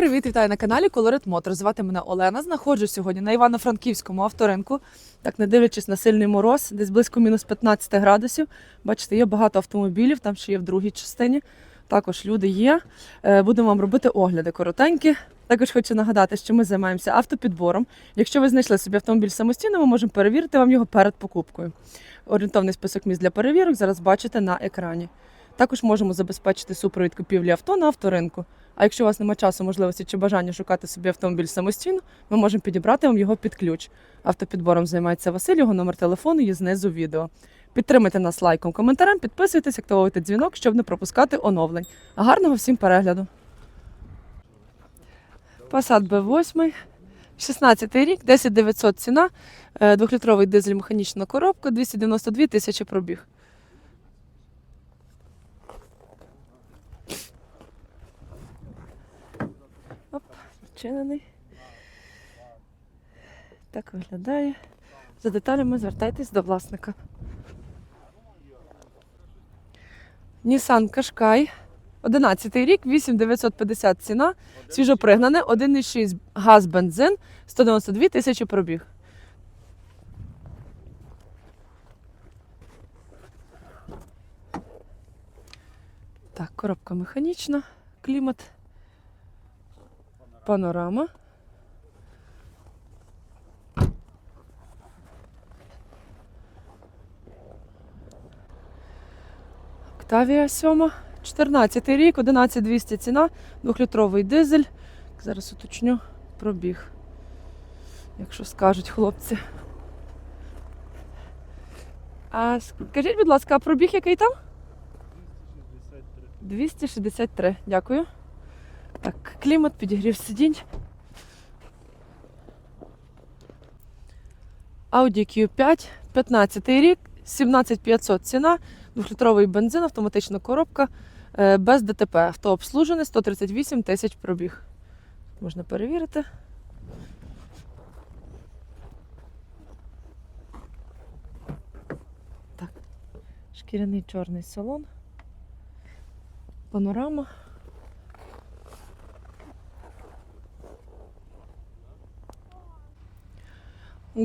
привіт! Вітаю на каналі Colorit Motor. Звати мене Олена. Знаходжусь сьогодні на Івано-Франківському авторинку. Так, не дивлячись на сильний мороз, десь близько мінус 15 градусів. Бачите, є багато автомобілів, там ще є в другій частині. Також люди є. Е, Будемо вам робити огляди коротенькі. Також хочу нагадати, що ми займаємося автопідбором. Якщо ви знайшли собі автомобіль самостійно, ми можемо перевірити вам його перед покупкою. Орієнтовний список місць для перевірок зараз бачите на екрані. Також можемо забезпечити супровід купівлі авто на авторинку. А якщо у вас немає часу, можливості чи бажання шукати собі автомобіль самостійно, ми можемо підібрати вам його під ключ. Автопідбором займається Василь, його номер телефону є знизу відео. Підтримайте нас лайком, коментарем, підписуйтесь, активуйте дзвінок, щоб не пропускати оновлень. Гарного всім перегляду. Passat B8, 16 рік, 10 900 ціна, е, двохлітровий дизель механічна коробка, 292 тисячі пробіг. Вчинений. Так виглядає. За деталями звертайтесь до власника. Nissan Qashqai. 11 рік, 8950 ціна, свіжопригнане, 1,6 газ бензин, 192 тисячі пробіг. Так, коробка механічна, клімат, панорама. Октавія 7, 14 рік, 11200 ціна, 2-літровий дизель. Зараз уточню пробіг, якщо скажуть хлопці. А скажіть, будь ласка, а пробіг який там? 263, дякую. Так, клімат, підігрів сидінь. Audi Q5, 15 рік, 17500 ціна, 2-літровий бензин, автоматична коробка, е, без ДТП. Авто обслужене, 138 тисяч пробіг. Можна перевірити. Так, шкіряний чорний салон. Панорама.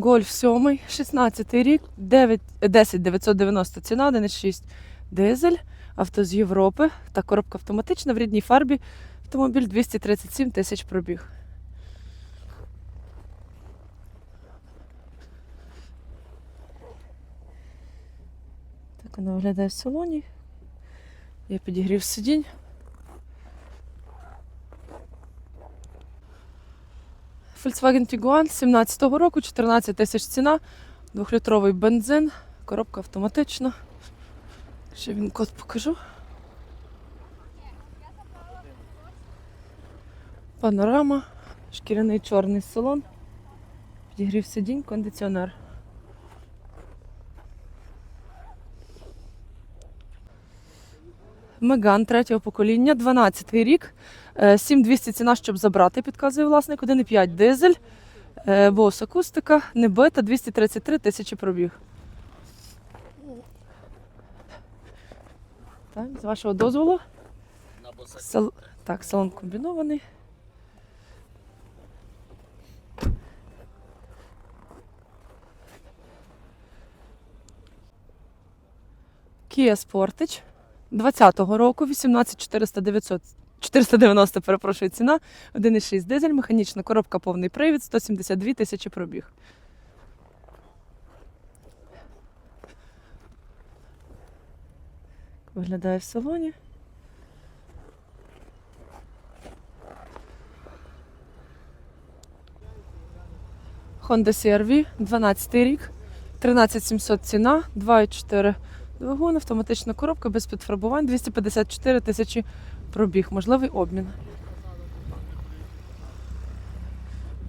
Гольф 7, 16 рік, 9, 10 990 ціна, 1,6 дизель, авто з Європи та коробка автоматична в рідній фарбі. Автомобіль 237 тисяч пробіг. Так вона виглядає в салоні. Я підігрів сидінь. Volkswagen Tiguan 17-го року, 14 тисяч ціна, 2-літровий бензин, коробка автоматична. Ще він код покажу. Панорама, шкіряний чорний салон, підігрів сидінь, кондиціонер. Меган третього покоління, 12 рік. Е, 7200 ціна, щоб забрати, підказує власник. 1,5 дизель, е, бос акустика, не бита, 233 тисячі пробіг. Так, з вашого дозволу. Сал... Так, салон комбінований. Kia Sportage 20-го року, 18400 490, перепрошую, ціна, 1,6 дизель, механічна коробка, повний привід, 172 тисячі пробіг. Виглядає в салоні. Honda CR-V, 12 рік, 13700 ціна, 2,4 двигун, автоматична коробка без підфарбувань, 254 тисячі пробіг, можливий обмін.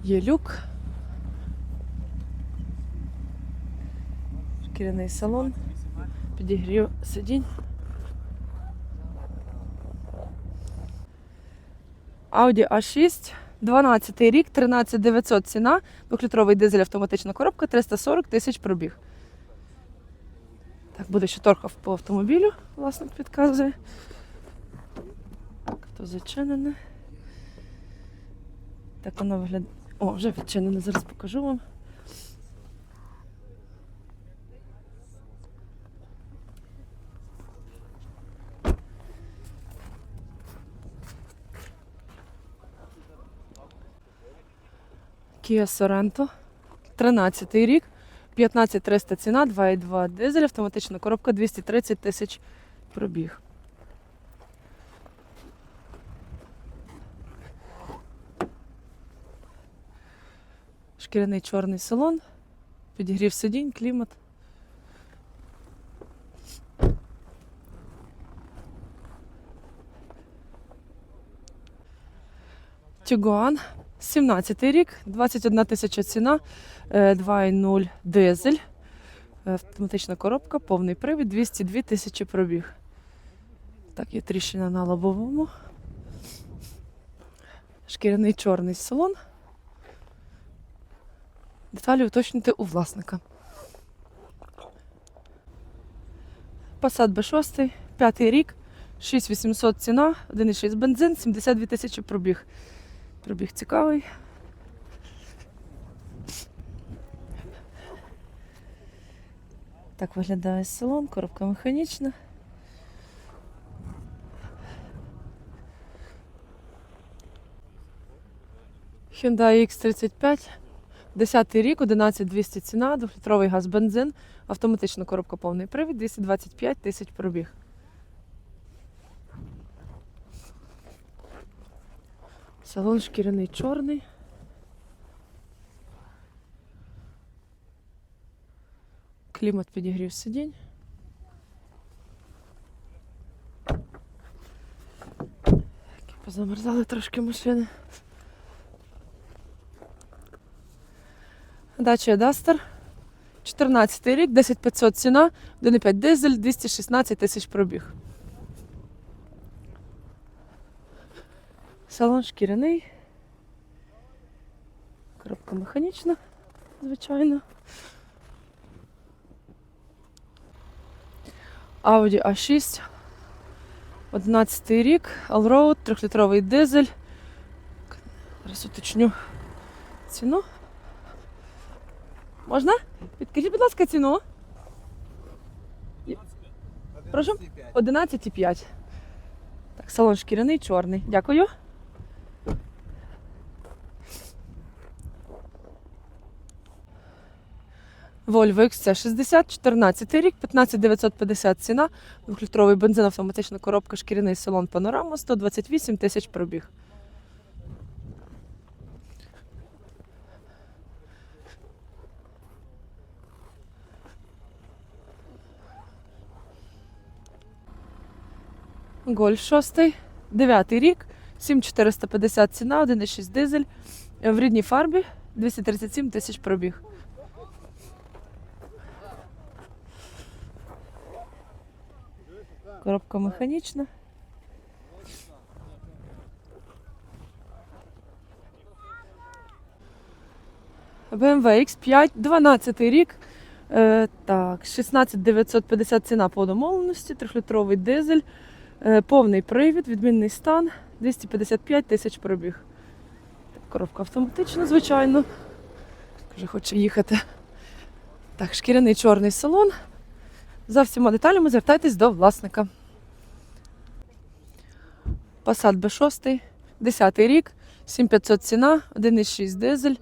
Є люк. Шкіряний салон, підігрів сидінь. Audi A6, 12 рік, 13 900 ціна, 2-літровий дизель автоматична коробка, 340 тисяч пробіг. Так, буде ще торг по автомобілю, власник підказує. Авто зачинене. Так воно виглядає. О, вже відчинено, зараз покажу вам. Kia Sorento, 13 рік, 15300 ціна, 2,2 дизель, автоматична коробка 230 тисяч пробіг. Шкіряний чорний салон, підігрів сидінь, клімат. Тюгуан, 17 рік, 21 тисяча ціна, е, 2,0 дизель, е, автоматична коробка, повний привід, 202 тисячі пробіг. Так, є тріщина на лобовому. Шкіряний чорний салон. Деталі уточнити у власника. Passat B6, п'ятий рік, 6800 ціна, 1,6 бензин, 72 тисячі пробіг. Пробіг цікавий. Так виглядає салон, коробка механічна. Hyundai X35, 10 рік, 11200 ціна, 2-літровий газ бензин, автоматична коробка повний привід, 225 тисяч пробіг. Салон шкіряний чорний. Клімат підігрів сидінь. Позамерзали трошки машини. Дача Дастер. 14 рік, 10500 ціна, 1,5 дизель, 216 тисяч пробіг. Салон шкіряний. Коробка механічна, звичайно. Audi A6. 11 рік, Allroad, 3-літровий дизель. Зараз уточню ціну. Можна? Підкажіть, будь ласка, ціну. Прошу? 11,5. Так, салон шкіряний, чорний. Дякую. Volvo XC60, 14 рік, 15950 ціна, 2-літровий бензин, автоматична коробка, шкіряний салон панорама, 128 тисяч пробіг. Гольф 6, 9 рік, 7450 ціна, 1,6 дизель, в рідній фарбі, 237 тисяч пробіг. Коробка механічна. BMW X5, 12 рік. Е, так, 16950 ціна по домовленості, 3-літровий дизель, е, повний привід, відмінний стан, 255 тисяч пробіг. Коробка автоматична, звичайно. Вже хоче їхати. Так, шкіряний чорний салон. За всіма деталями звертайтесь до власника. Passat B6, 10 рік, 7500 ціна, 1,6 дизель,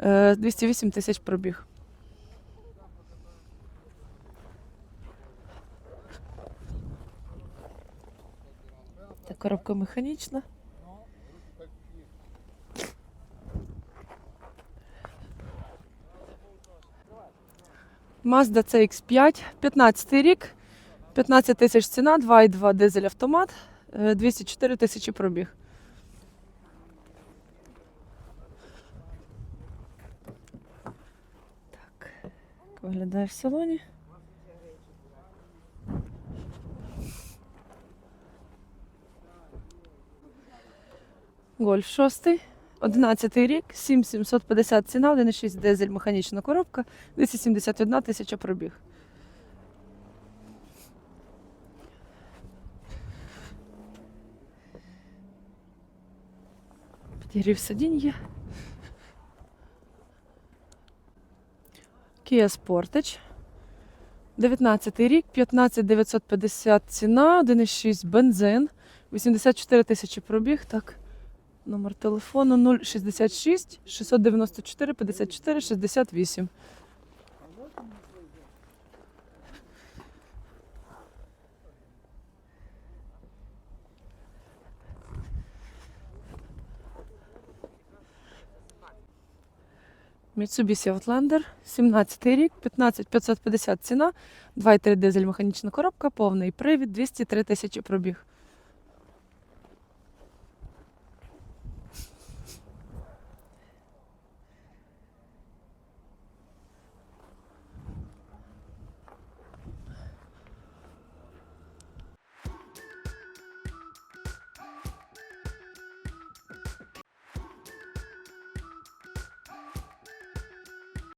е, 208 тисяч пробіг. Так, коробка механічна. Mazda CX5, 15 рік, 15 тисяч ціна, 2,2 дизель автомат, е, 204 тисячі пробіг. Так, як виглядає в салоні. Гольф 6, 11 рік, 7750 ціна, 1,6 дизель, механічна коробка, 271 тисяча пробіг. Підігрів сидінь є. Kia Sportage. 19 рік, 15 950 ціна, 1,6 бензин, 84 тисячі пробіг. Так. Номер телефону 066 694 54 68. Mitsubishi Outlander, 17 рік, 15 550 ціна, 2,3 дизель механічна коробка, повний привід, 203 тисячі пробіг.